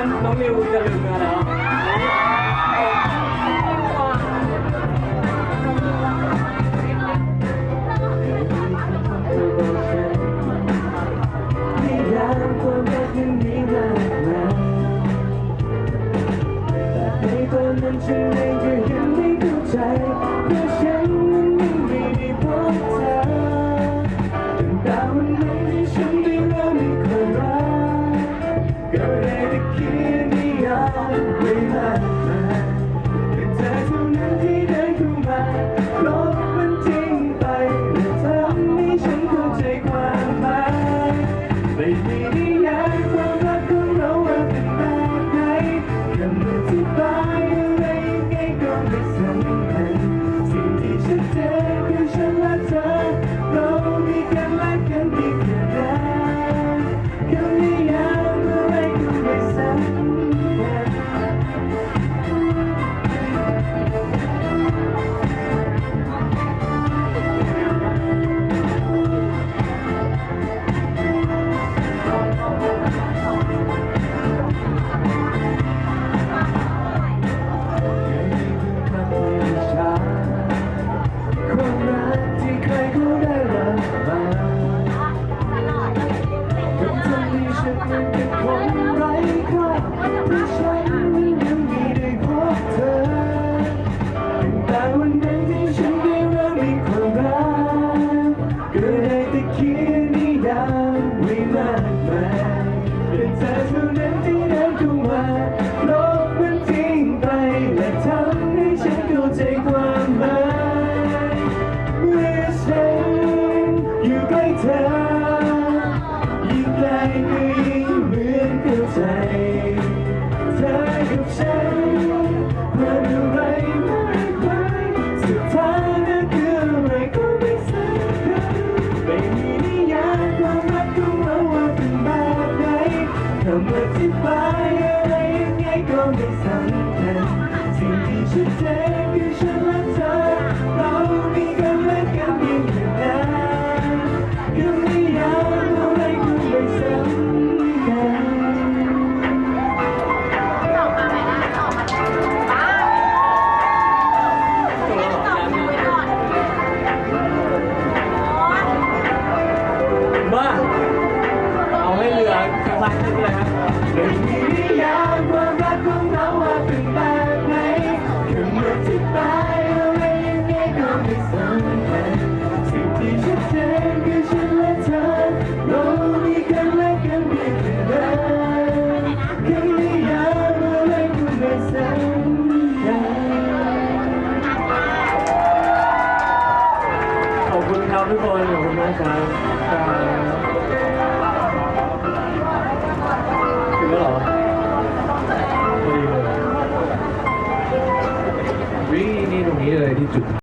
ว่าน้องนิ ไม่ ใจเธอกับฉันเพื่อนอะไรไมากมายสุดท้ายนั้นคืออะไรก็ไม่สำคัญไม่มีนิยามความรักของเราว่าเป็นแบบไหนคำอธิบายอะไรยังไงก็ไม่สำคัญสิ่งที่ชัดเจนคือฉัน ไม่มีนิยามควารักของเราว่าเป็นแบบไหนคำอธิบายอะไรยังไงก็ไม่สำคัญสิ่งที่ชัดเจนคือฉันและเธอเรามีกันและกันเพียงแค่นั้นแคำนิยามอะไรก็ไม่สำคัญขอบคุณครับทุกคนขอบคุณมากครับ ถึงแล้วเหรอพอดีเลยวิ่งนี่ตรงนี้เลยที่จุด